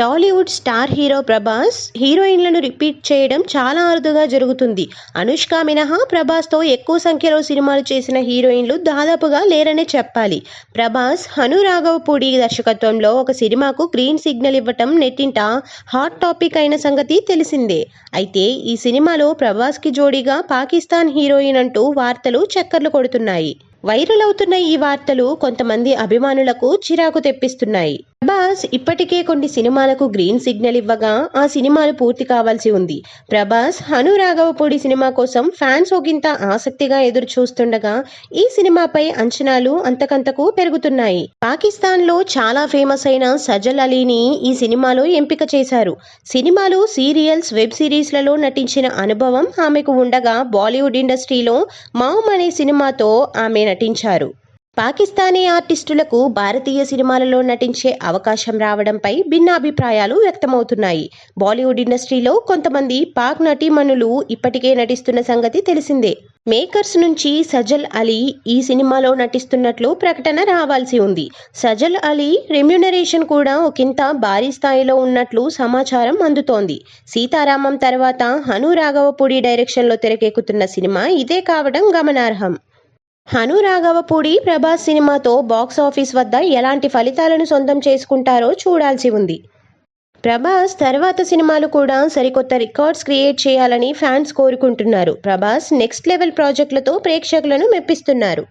Tollywood star hero Prabhas హీరోయిన్లను repeat చేయడం చాలా అరుదుగా జరుగుతుంది. అనుష్క మినహా ప్రభాస్తో ఎక్కువ సంఖ్యలో సినిమాలు చేసిన హీరోయిన్లు దాదాపుగా లేరనే చెప్పాలి. ప్రభాస్ హనురాఘవపూడి దర్శకత్వంలో ఒక సినిమాకు గ్రీన్ సిగ్నల్ ఇవ్వటం నెట్టింట హాట్ టాపిక్ అయిన సంగతి తెలిసిందే. అయితే ఈ సినిమాలో ప్రభాస్కి జోడీగా పాకిస్తాన్ హీరోయిన్ అంటూ వార్తలు చక్కర్లు కొడుతున్నాయి. వైరల్ అవుతున్న ఈ వార్తలు కొంతమంది అభిమానులకు చిరాకు తెప్పిస్తున్నాయి. ప్రభాస్ ఇప్పటికే కొన్ని సినిమాలకు గ్రీన్ సిగ్నల్ ఇవ్వగా ఆ సినిమాలు పూర్తి కావాల్సి ఉంది. ప్రభాస్ హను రాఘవపూడి సినిమా కోసం ఫ్యాన్స్ ఒకంత ఆసక్తిగా ఎదురు చూస్తుండగా ఈ సినిమాపై అంచనాలు అంతకంతకు పెరుగుతున్నాయి. పాకిస్తాన్లో చాలా ఫేమస్ అయిన సజల్ అలీని ఈ సినిమాలో ఎంపిక చేశారు. సినిమాలు సీరియల్స్ వెబ్ సిరీస్లలో నటించిన అనుభవం ఆమెకు ఉండగా బాలీవుడ్ ఇండస్ట్రీలో మామ్ అనే సినిమాతో ఆమె నటించారు. పాకిస్తానీ ఆర్టిస్టులకు భారతీయ సినిమాలలో నటించే అవకాశం రావడంపై భిన్నాభిప్రాయాలు వ్యక్తమవుతున్నాయి. బాలీవుడ్ ఇండస్ట్రీలో కొంతమంది పాక్ నటీమణులు ఇప్పటికే నటిస్తున్న సంగతి తెలిసిందే. మేకర్స్ నుంచి సజల్ అలీ ఈ సినిమాలో నటిస్తున్నట్లు ప్రకటన రావాల్సి ఉంది. సజల్ అలీ రెమ్యునరేషన్ కూడా ఒకంత భారీ స్థాయిలో ఉన్నట్లు సమాచారం అందుతోంది. సీతారామం తర్వాత హను రాఘవపూడి డైరెక్షన్లో తెరకెక్కుతున్న సినిమా ఇదే కావడం గమనార్హం. హను రాఘవపూడి ప్రభాస్ సినిమాతో బాక్స్ ఆఫీస్ వద్ద ఎలాంటి ఫలితాలను సొంతం చేసుకుంటారో చూడాల్సి ఉంది. ప్రభాస్ తర్వాత సినిమాలు కూడా సరికొత్త రికార్డ్స్ క్రియేట్ చేయాలని ఫ్యాన్స్ కోరుకుంటున్నారు. ప్రభాస్ నెక్స్ట్ లెవెల్ ప్రాజెక్టులతో ప్రేక్షకులను మెప్పిస్తున్నారు.